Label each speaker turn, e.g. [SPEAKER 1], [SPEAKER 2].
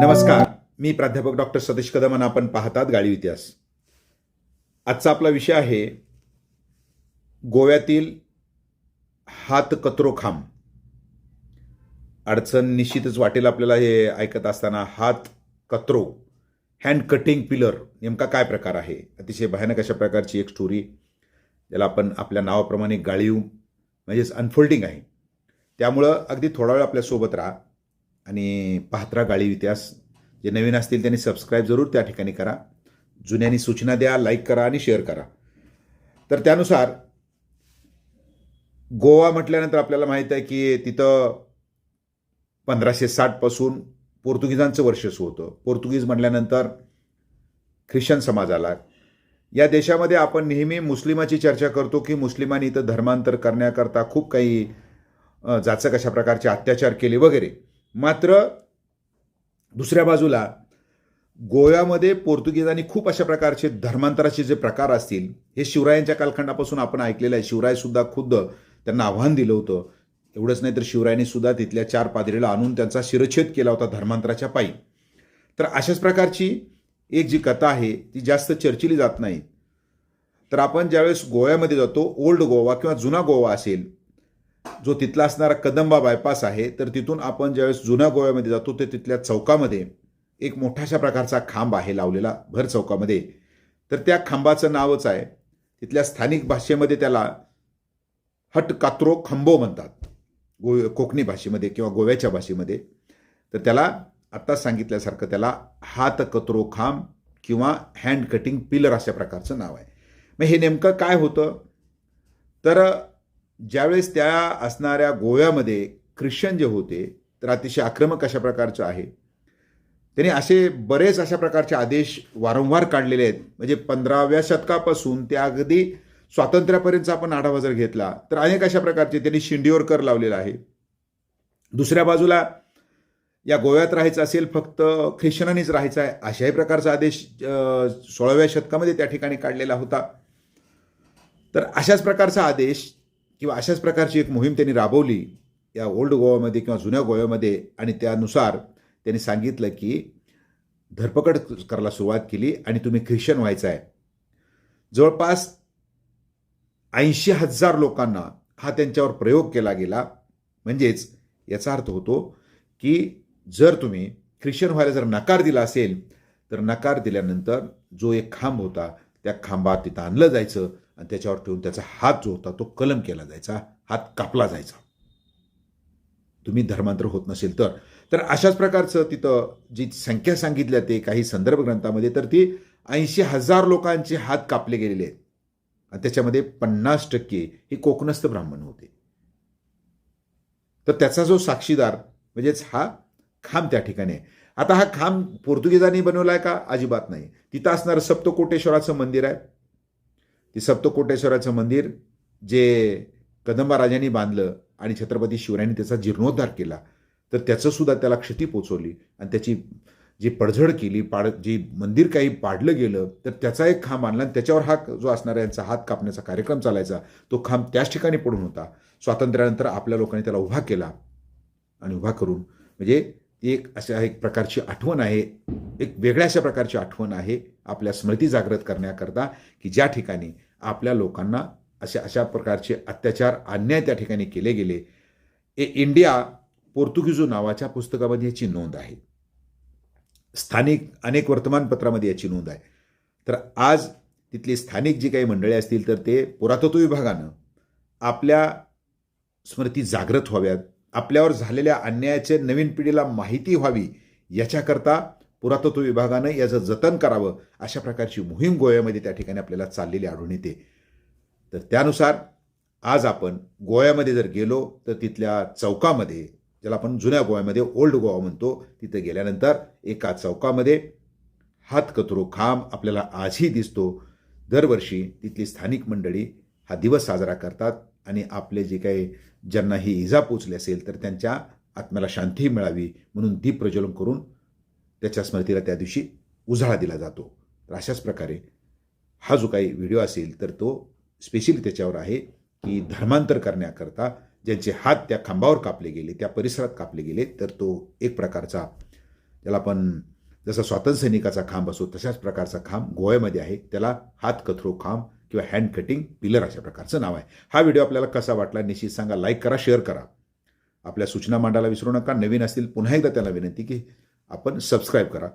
[SPEAKER 1] नमस्कार. मी प्राध्यापक डॉक्टर सतीश कदम आणि आपण पाहतात गाडी इतिहास. आजचा आपला विषय आहे गोव्यातील हात कत्रो खांब अडचण निश्चितच वाटेल आपल्याला हे ऐकत असताना. हात कत्रो हँड कटिंग पिलर नेमका काय प्रकार आहे? अतिशय भयानक अशा प्रकारची एक स्टोरी ज्याला आपण आपल्या नावाप्रमाणे गाळीव म्हणजेच अनफोल्डिंग आहे. त्यामुळं अगदी थोडा वेळ आपल्यासोबत राहा. आणि पाहत्रा गाळी इतिहास जे नवीन असतील त्यांनी सबस्क्राईब जरूर त्या ठिकाणी करा. जुन्यांनी सूचना द्या लाईक करा आणि शेअर करा. तर त्यानुसार गोवा म्हटल्यानंतर आपल्याला माहीत आहे की तिथं पंधराशे साठपासून पोर्तुगीजांचं वर्चस्व होतं. पोर्तुगीज म्हटल्यानंतर ख्रिश्चन समाज आला. या देशामध्ये आपण नेहमी मुस्लिमाची चर्चा करतो की मुस्लिमांनी इथं धर्मांतर करण्याकरता खूप काही जाचक अशा प्रकारचे अत्याचार केले वगैरे. मात्र दुसऱ्या बाजूला गोव्यामध्ये पोर्तुगीजांनी खूप अशा प्रकारचे धर्मांतराचे जे प्रकार असतील हे शिवरायांच्या कालखंडापासून आपण ऐकलेलं आहे. शिवरायसुद्धा खुद्द त्यांना आव्हान दिलं होतं. एवढंच नाही तर शिवरायांनी सुद्धा तिथल्या चार पादरीला आणून त्यांचा शिरच्छेद केला होता धर्मांतराच्या पायी. तर अशाच प्रकारची एक जी कथा आहे ती जास्त चर्चिली जात नाही. तर आपण ज्यावेळेस गोव्यामध्ये जातो ओल्ड गोवा किंवा जुना गोवा असेल जो तिथला असणारा कदंबा बायपास आहे तर तिथून आपण ज्यावेळेस जुन्या गोव्यामध्ये जातो ते तिथल्या चौकामध्ये एक मोठाशा प्रकारचा खांब आहे लावलेला भर चौकामध्ये. तर त्या खांबाचं नावच आहे तिथल्या स्थानिक भाषेमध्ये त्याला हट कात्रो खंबो म्हणतात. गो कोकणी भाषेमध्ये किंवा गोव्याच्या भाषेमध्ये. तर त्याला आत्ताच सांगितल्यासारखं त्याला हात कत्रो खांब किंवा हँड कटिंग पिलर अशा प्रकारचं नाव आहे. मग हे नेमकं काय होतं? तर ज्यावेळेस त्या असणाऱ्या गोव्यामध्ये ख्रिश्चन जे होते तर अतिशय आक्रमक अशा प्रकारचं आहे. त्यांनी असे बरेच अशा प्रकारचे आदेश वारंवार काढलेले आहेत. म्हणजे पंधराव्या शतकापासून ते अगदी स्वातंत्र्यापर्यंतचा आपण आढावा जर घेतला तर अनेक अशा प्रकारचे त्यांनी शिंडीवर कर लावलेला आहे. दुसऱ्या बाजूला या गोव्यात राहायचं असेल फक्त ख्रिश्चनांनीच राहायचं आहे अशाही प्रकारचा आदेश सोळाव्या शतकामध्ये त्या ठिकाणी काढलेला होता. तर अशाच प्रकारचा आदेश किंवा अशाच प्रकारची एक मोहीम त्यांनी राबवली या ओल्ड गोव्यामध्ये किंवा जुन्या गोव्यामध्ये. आणि त्यानुसार त्यांनी सांगितलं की धरपकड करायला सुरुवात केली आणि तुम्ही ख्रिश्चन व्हायचं आहे. जवळपास ऐंशी हजार लोकांना हा त्यांच्यावर प्रयोग केला गेला. म्हणजेच याचा अर्थ होतो की जर तुम्ही ख्रिश्चन व्हायला जर नकार दिला असेल तर नकार दिल्यानंतर जो एक खांब होता त्या खांबात तिथं आणलं जायचं. आणि त्याच्यावर ठेवून त्याचा हात जो होता तो कलम केला जायचा हात कापला जायचा. तुम्ही धर्मांतर होत नसेल तर. तर अशाच प्रकारचं तिथं जी संख्या सांगितल्या ते काही संदर्भ ग्रंथामध्ये तर ती ऐंशी हजार लोकांचे हात कापले गेलेले आहेत. आणि त्याच्यामध्ये पन्नास टक्के हे कोकणस्थ ब्राह्मण होते. तर त्याचा जो साक्षीदार म्हणजेच हा खांब त्या ठिकाणी आहे. आता हा खांब पोर्तुगीजांनी बनवला आहे का? अजिबात नाही. तिथं असणारं सप्तकोटेश्वराचं मंदिर आहे. ते सप्तकोटेश्वराचं मंदिर जे कदंबा राजांनी बांधलं आणि छत्रपती शिवरायांनी त्याचा जीर्णोद्धार केला तर त्याचं सुद्धा त्याला क्षती पोचवली आणि त्याची जी पडझड केली पाड जी मंदिर काही पाडलं गेलं तर त्याचा एक खांब आणला आणि त्याच्यावर हा जो असणाऱ्यांचा हात कापण्याचा कार्यक्रम चालायचा तो खांब त्याच ठिकाणी पडून होता. स्वातंत्र्यानंतर आपल्या लोकांनी त्याला उभा केला आणि उभा करून म्हणजे एक अशा एक प्रकारची आठवण आहे एक वेगळ्या अशा प्रकारची आठवण आहे आपल्या स्मृती जागृत करण्याकरता की ज्या ठिकाणी आपल्या लोकांना अशा अशा प्रकारचे अत्याचार अन्याय त्या ठिकाणी केले गेले. ए इंडिया पोर्तुगीजो नावाच्या पुस्तकामध्ये याची नोंद आहे. स्थानिक अनेक वर्तमानपत्रामध्ये याची नोंद आहे. तर आज तिथली स्थानिक जी काही मंडळी असतील तर ते पुरातत्व विभागानं आपल्या स्मृती जागृत व्हाव्यात. आपल्यावर झालेल्या अन्यायाचे नवीन पिढीला माहिती व्हावी याच्याकरता पुरातत्व विभागानं याचं जतन करावं अशा प्रकारची मोहीम गोव्यामध्ये त्या ठिकाणी आपल्याला चाललेली आढळून येते. तर त्यानुसार आज आपण गोव्यामध्ये जर गेलो तर तिथल्या चौकामध्ये ज्याला आपण जुन्या गोव्यामध्ये ओल्ड गोवा म्हणतो तिथं गेल्यानंतर एका चौकामध्ये हातकथरो खांब आपल्याला आजही दिसतो. दरवर्षी तिथली स्थानिक मंडळी हा दिवस साजरा करतात. आणि आपले जे काही ज्यांना ही इजा पोचली असेल तर त्यांच्या आत्म्याला शांतीही मिळावी म्हणून दीप प्रज्वलन करून त्याच्या स्मृतीला त्या दिवशी उजाळा दिला जातो. तर अशाच प्रकारे हा जो काही व्हिडिओ असेल तर तो स्पेशली त्याच्यावर आहे की धर्मांतर करण्याकरता ज्यांचे हात त्या खांबावर कापले गेले त्या परिसरात कापले गेले तर तो एक प्रकारचा त्याला आपण जसा स्वातंत्र्यसैनिकाचा खांब असो तशाच प्रकारचा खांब गोव्यामध्ये आहे. त्याला हात कथरो खांब किंवा हँड कटिंग पिलर अशा प्रकारचं नाव आहे. हा व्हिडिओ आपल्याला कसा वाटला निश्चित सांगा लाईक करा शेअर करा. आपल्या सूचना मांडायला विसरू नका. नवीन असतील पुन्हा एकदा त्यांना विनंती की आपण सबस्क्राईब करा.